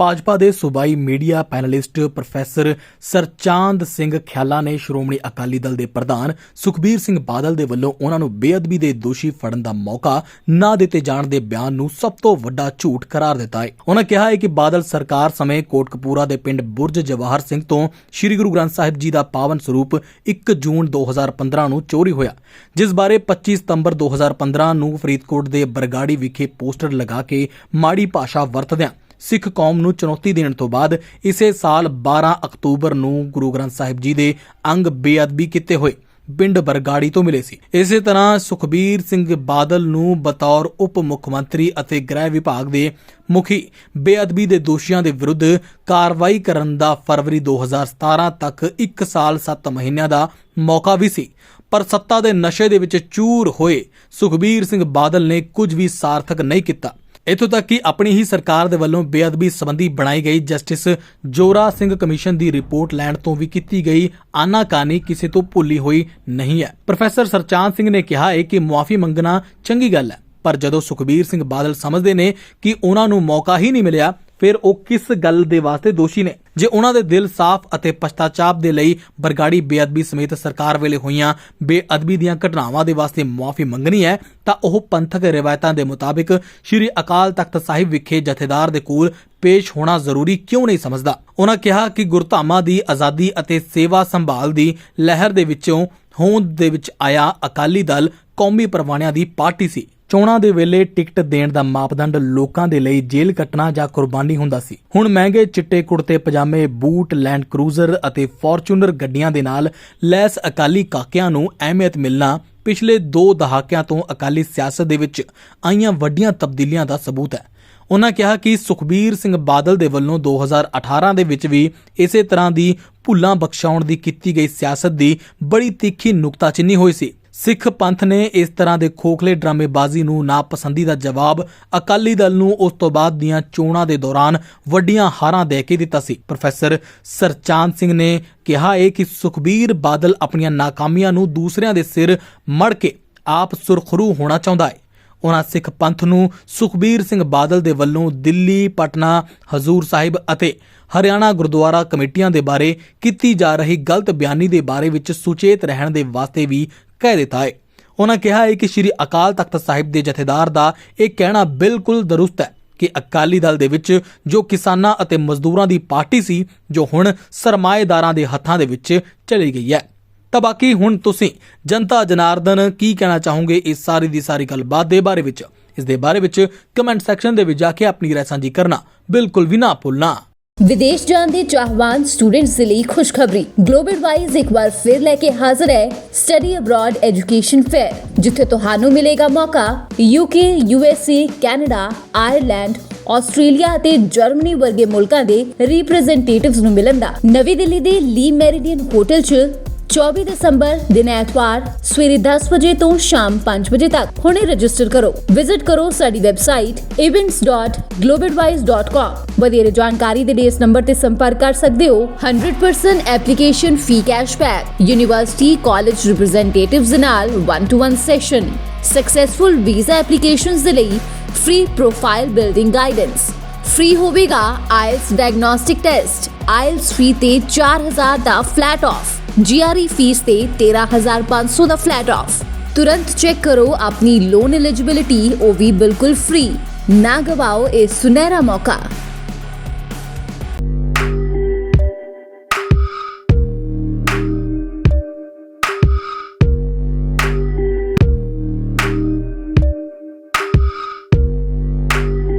ਭਾਜਪਾ ਦੇ ਸੂਬਾਈ media panelist professor Sarchand Singh Khiala ਨੇ ਸ਼੍ਰੋਮਣੀ ਅਕਾਲੀ ਦਲ ਦੇ ਪ੍ਰਧਾਨ ਸੁਖਬੀਰ ਸਿੰਘ ਬਾਦਲ ਦੇ ਵੱਲੋਂ ਉਹਨਾਂ ਨੂੰ ਬੇਅਦਬੀ ਦੇ ਦੋਸ਼ੀ ਫੜਨ ਦਾ ਮੌਕਾ ਨਾ ਦਿੱਤੇ ਜਾਣ ਦੇ ਬਿਆਨ ਨੂੰ ਸਭ ਤੋਂ ਵੱਡਾ ਝੂਠ ਕਰਾਰ ਦਿੱਤਾ ਹੈ। ਉਹਨਾਂ ਕਿਹਾ ਹੈ ਕਿ ਬਾਦਲ ਸਰਕਾਰ ਸਮੇਂ ਕੋਟਕਪੂਰਾ ਦੇ ਪਿੰਡ ਬੁਰਜ ਜਵਾਹਰ ਸਿੰਘ ਤੋਂ ਸ੍ਰੀ ਗੁਰੂ ਗ੍ਰੰਥ ਸਾਹਿਬ ਜੀ ਦਾ ਪਾਵਨ ਸਰੂਪ 1 ਜੂਨ 2015 ਨੂੰ ਚੋਰੀ ਹੋਇਆ। ਜਿਸ ਬਾਰੇ 25 ਸਤੰਬਰ 2015 ਨੂੰ ਫਰੀਦਕੋਟ ਦੇ ਬਰਗਾੜੀ ਵਿਖੇ ਪੋਸਟਰ ਲਗਾ ਕੇ ਮਾੜੀ ਭਾਸ਼ਾ ਵਰਤਦਿਆਂ ਸਿੱਖ ਕੌਮ ਨੂੰ ਚੁਣੌਤੀ ਦੇਣ ਤੋਂ ਬਾਅਦ ਇਸੇ ਸਾਲ 12 ਅਕਤੂਬਰ ਨੂੰ ਗੁਰੂ ਗ੍ਰੰਥ ਸਾਹਿਬ ਜੀ ਦੇ ਅੰਗ ਬੇਅਦਬੀ ਕੀਤੇ ਹੋਏ ਪਿੰਡ ਬਰਗਾੜੀ ਤੋਂ ਮਿਲੇ ਸੀ। ਇਸੇ ਤਰ੍ਹਾਂ ਸੁਖਬੀਰ ਸਿੰਘ ਬਾਦਲ ਨੂੰ ਬਤੌਰ ਉਪ ਮੁੱਖ ਮੰਤਰੀ ਅਤੇ ਗ੍ਰਹਿ ਵਿਭਾਗ ਦੇ ਮੁਖੀ ਬੇਅਦਬੀ ਦੇ ਦੋਸ਼ੀਆਂ ਦੇ ਵਿਰੁੱਧ ਕਾਰਵਾਈ ਕਰਨ ਦਾ ਫਰਵਰੀ 2017 ਤੱਕ 1 ਸਾਲ 7 ਮਹੀਨਿਆਂ ਦਾ ਮੌਕਾ ਵੀ ਸੀ। ਪਰ ਸੱਤਾ ਦੇ ਨਸ਼ੇ ਦੇ ਵਿੱਚ ਚੂਰ ਹੋਏ ਸੁਖਬੀਰ ਸਿੰਘ ਬਾਦਲ ਨੇ ਕੁਝ ਵੀ ਸਾਰਥਕ ਨਹੀਂ ਕੀਤਾ। ਇਥੋਂ ਤੱਕ ਕਿ ਆਪਣੀ ਹੀ ਸਰਕਾਰ ਦੇ ਵੱਲੋਂ ਬੇਅਦਬੀ ਸੰਬੰਧੀ ਬਣਾਈ ਗਈ ਜਸਟਿਸ ਜੋਰਾ ਸਿੰਘ ਕਮਿਸ਼ਨ ਦੀ ਰਿਪੋਰਟ ਲੈਣ ਤੋਂ ਵੀ ਕੀਤੀ ਗਈ ਆਨਾਕਾਨੀ ਕਿਸੇ ਤੋਂ ਭੁੱਲੀ ਹੋਈ ਨਹੀਂ ਹੈ। ਪ੍ਰੋਫੈਸਰ ਸਰਚਾਂਦ ਸਿੰਘ ਨੇ ਕਿਹਾ ਹੈ ਕਿ ਮੁਆਫੀ ਮੰਗਣਾ ਚੰਗੀ ਗੱਲ ਹੈ, ਪਰ ਜਦੋਂ ਸੁਖਬੀਰ ਸਿੰਘ ਬਾਦਲ ਸਮਝਦੇ ਨੇ ਕਿ ਉਹਨਾਂ ਨੂੰ ਮੌਕਾ ਹੀ ਨਹੀਂ ਮਿਲਿਆ ਫਿਰ ਉਹ ਕਿਸ ਗੱਲ ਦੇ ਵਾਸਤੇ ਦੋਸ਼ੀ ਨੇ? ਜੇ ਉਹਨਾਂ ਦੇ ਦਿਲ ਸਾਫ਼ ਅਤੇ ਪਛਤਾਚਾਪ ਦੇ ਲਈ ਬਰਗਾੜੀ ਬੇਅਦਬੀ ਸਮੇਤ ਸਰਕਾਰ ਵੇਲੇ ਹੋਈਆਂ ਬੇਅਦਬੀ ਦੀਆਂ ਘਟਨਾਵਾਂ ਦੇ ਵਾਸਤੇ ਮੁਆਫੀ ਮੰਗਣੀ ਹੈ, ਤਾਂ ਉਹ ਪੰਥਕ ਰਿਵਾਇਤਾਂ ਦੇ ਮੁਤਾਬਿਕ ਸ੍ਰੀ ਅਕਾਲ ਤਖਤ ਸਾਹਿਬ ਵਿਖੇ ਜਥੇਦਾਰ ਦੇ ਕੋਲ ਪੇਸ਼ ਹੋਣਾ ਜ਼ਰੂਰੀ ਕਿਉਂ ਨਹੀਂ ਸਮਝਦਾ? ਉਹਨਾਂ ਕਿਹਾ ਕਿ ਗੁਰਧਾਮਾਂ ਦੀ ਆਜ਼ਾਦੀ ਅਤੇ ਸੇਵਾ ਸੰਭਾਲ ਦੀ ਲਹਿਰ ਦੇ ਵਿੱਚੋਂ ਹੋਂਦ ਦੇ ਵਿੱਚ ਆਇਆ ਅਕਾਲੀ ਦਲ ਕੌਮੀ ਪਰਵਾਨਿਆਂ ਦੀ ਪਾਰਟੀ ਸੀ। ਚੋਣਾਂ ਦੇ ਵੇਲੇ ਟਿਕਟ ਦੇਣ ਦਾ ਮਾਪਦੰਡ ਲੋਕਾਂ ਦੇ ਲਈ ਜੇਲ੍ਹ ਕੱਟਣਾ ਜਾਂ ਕੁਰਬਾਨੀ ਹੁੰਦਾ ਸੀ। ਹੁਣ ਮਹਿੰਗੇ ਚਿੱਟੇ ਕੁੜਤੇ, ਪਜਾਮੇ, ਬੂਟ, ਲੈਂਡ ਕਰੂਜ਼ਰ ਅਤੇ ਫੋਰਚੂਨਰ ਗੱਡੀਆਂ ਦੇ ਨਾਲ ਲੈਸ ਅਕਾਲੀ ਕਾਕਿਆਂ ਨੂੰ ਅਹਿਮੀਅਤ ਮਿਲਣਾ ਪਿਛਲੇ 2 ਦਹਾਕਿਆਂ ਤੋਂ ਅਕਾਲੀ ਸਿਆਸਤ ਦੇ ਵਿੱਚ ਆਈਆਂ ਵੱਡੀਆਂ ਤਬਦੀਲੀਆਂ ਦਾ ਸਬੂਤ ਹੈ। ਉਹਨਾਂ ਕਿਹਾ ਕਿ ਸੁਖਬੀਰ ਸਿੰਘ ਬਾਦਲ ਦੇ ਵੱਲੋਂ 2018 ਦੇ ਵਿੱਚ ਵੀ ਇਸੇ ਤਰ੍ਹਾਂ ਦੀ ਭੁੱਲਾਂ ਬਖਸ਼ਾਉਣ ਦੀ ਕੀਤੀ ਗਈ ਸਿਆਸਤ ਦੀ ਬੜੀ ਤਿੱਖੀ ਨੁਕਤਾਚੀਨੀ ਹੋਈ ਸੀ। ਸਿੱਖ ਪੰਥ ਨੇ ਇਸ ਤਰ੍ਹਾਂ ਦੇ ਖੋਖਲੇ ਡਰਾਮੇਬਾਜ਼ੀ ਨੂੰ ਨਾਪਸੰਦੀ ਦਾ ਜਵਾਬ ਅਕਾਲੀ ਦਲ ਨੂੰ ਉਸ ਤੋਂ ਬਾਅਦ ਦੀਆਂ ਚੋਣਾਂ ਦੇ ਦੌਰਾਨ ਵੱਡੀਆਂ ਹਾਰਾਂ ਦੇ ਕੇ ਦਿੱਤਾ ਸੀ। ਪ੍ਰੋਫੈਸਰ ਸਰਚਾਂਦ ਸਿੰਘ ਨੇ ਕਿਹਾ ਹੈ ਕਿ ਸੁਖਬੀਰ ਬਾਦਲ ਆਪਣੀਆਂ ਨਾਕਾਮੀਆਂ ਨੂੰ ਦੂਸਰਿਆਂ ਦੇ ਸਿਰ ਮੜ ਕੇ ਆਪ ਸੁਰਖਰੂ ਹੋਣਾ ਚਾਹੁੰਦਾ ਹੈ। ਉਹਨਾਂ ਸਿੱਖ ਪੰਥ ਨੂੰ ਸੁਖਬੀਰ ਸਿੰਘ ਬਾਦਲ ਦੇ ਵੱਲੋਂ ਦਿੱਲੀ, ਪਟਨਾ, ਹਜ਼ੂਰ ਸਾਹਿਬ ਅਤੇ ਹਰਿਆਣਾ ਗੁਰਦੁਆਰਾ ਕਮੇਟੀਆਂ ਦੇ ਬਾਰੇ ਕੀਤੀ ਜਾ ਰਹੀ ਗਲਤ ਬਿਆਨੀ ਦੇ ਬਾਰੇ ਵਿੱਚ ਸੁਚੇਤ ਰਹਿਣ ਦੇ ਵਾਸਤੇ ਵੀ ਕਹਿ ਦਿੱਤਾ ਹੈ। ਉਹਨਾਂ ਕਿਹਾ ਹੈ ਕਿ ਸ੍ਰੀ ਅਕਾਲ ਤਖਤ ਸਾਹਿਬ ਦੇ ਜਥੇਦਾਰ ਦਾ ਇਹ ਕਹਿਣਾ ਬਿਲਕੁਲ ਦਰੁਸਤ ਹੈ ਕਿ ਅਕਾਲੀ ਦਲ ਦੇ ਵਿੱਚ ਜੋ ਕਿਸਾਨਾਂ ਅਤੇ ਮਜ਼ਦੂਰਾਂ ਦੀ ਪਾਰਟੀ ਸੀ, ਜੋ ਹੁਣ ਸਰਮਾਏਦਾਰਾਂ ਦੇ ਹੱਥਾਂ ਦੇ ਵਿੱਚ ਚਲੀ ਗਈ ਹੈ। ਤਾਂ ਬਾਕੀ ਹੁਣ ਤੁਸੀਂ ਜਨਤਾ ਜਨਾਰਦਨ ਕੀ ਕਹਿਣਾ ਚਾਹੋਗੇ ਇਸ ਸਾਰੀ ਦੀ ਸਾਰੀ ਗੱਲਬਾਤ ਦੇ ਬਾਰੇ ਵਿੱਚ? ਇਸ ਦੇ ਬਾਰੇ ਵਿੱਚ ਕਮੈਂਟ ਸੈਕਸ਼ਨ ਦੇ ਵਿੱਚ ਜਾ ਕੇ ਆਪਣੀ ਰਾਏ ਸਾਂਝੀ ਕਰਨਾ ਬਿਲਕੁਲ ਵੀ ਨਾ ਭੁੱਲਣਾ। ਵਿਦੇਸ਼ ਜਾਣ ਦੇ ਚਾਹਵਾਨ ਸਟੂਡੈਂਟਸ ਦੇ ਲਈ ਖੁਸ਼ਖਬਰੀ। ਗਲੋਬਲ ਵਾਈਜ਼ ਇੱਕ ਵਾਰ ਫਿਰ ਲੈ ਕੇ ਹਾਜ਼ਰ ਹੈ ਸਟੱਡੀ ਅਬਰਾਡ ਐਜੂਕੇਸ਼ਨ ਫੇਅਰ ਜਿੱਥੇ ਤੁਹਾਨੂੰ ਮਿਲੇਗਾ ਮੌਕਾ UK USA Canada Ireland Australia ਅਤੇ ਜਰਮਨੀ ਵਰਗੇ ਮੁਲਕਾਂ ਦੇ ਰਿਪਰੈਜ਼ੈਂਟੇਟਿਵਸ ਨੂੰ ਮਿਲਣ ਦਾ। ਨਵੀਂ ਦਿੱਲੀ ਦੇ ਲੀ ਮੈਰੀਡੀਅਨ ਹੋਟਲ 'ਚ 24 ਦਸੰਬਰ ਦਿਨ ਐਤਵਾਰ, ਸਵੇਰੇ 10 ਵਜੇ ਤੋਂ ਸ਼ਾਮ 5 ਵਜੇ ਤੱਕ। ਹੁਣੇ ਰਜਿਸਟਰ ਕਰੋ। ਵਿਜ਼ਿਟ ਕਰੋ ਸਾਡੀ ਵੈਬਸਾਈਟ events.globalwise.com ਵਧੇਰੇ ਜਾਣਕਾਰੀ ਦੇ ਲਈ ਇਸ ਨੰਬਰ ਤੇ ਸੰਪਰਕ ਕਰ ਸਕਦੇ ਹੋ। 100% application fee cashback. University, college representatives ਦੇ ਨਾਲ 1 to 1 session successful visa applications ਦੇ ਲਈ free profile building guidance free ਹੋਵੇਗਾ IELTS diagnostic test IELTS free ਤੇ 4000 ਦਾ ਫਲੈਟ ਆਫ ਜੀਆਰਈ ਫੀਸ ਤੇ 13500 ਦਾ ਫਲੈਟ ਆਫ ਤੁਰੰਤ ਚੈੱਕ ਕਰੋ ਆਪਣੀ ਲੋਨ ਐਲੀਜੀਬਿਲਿਟੀ ਉਹ ਵੀ ਬਿਲਕੁਲ ਫ੍ਰੀ ਨਾ ਗਵਾਓ ਇਹ ਸੁਨਹਿਰਾ ਮੌਕਾ।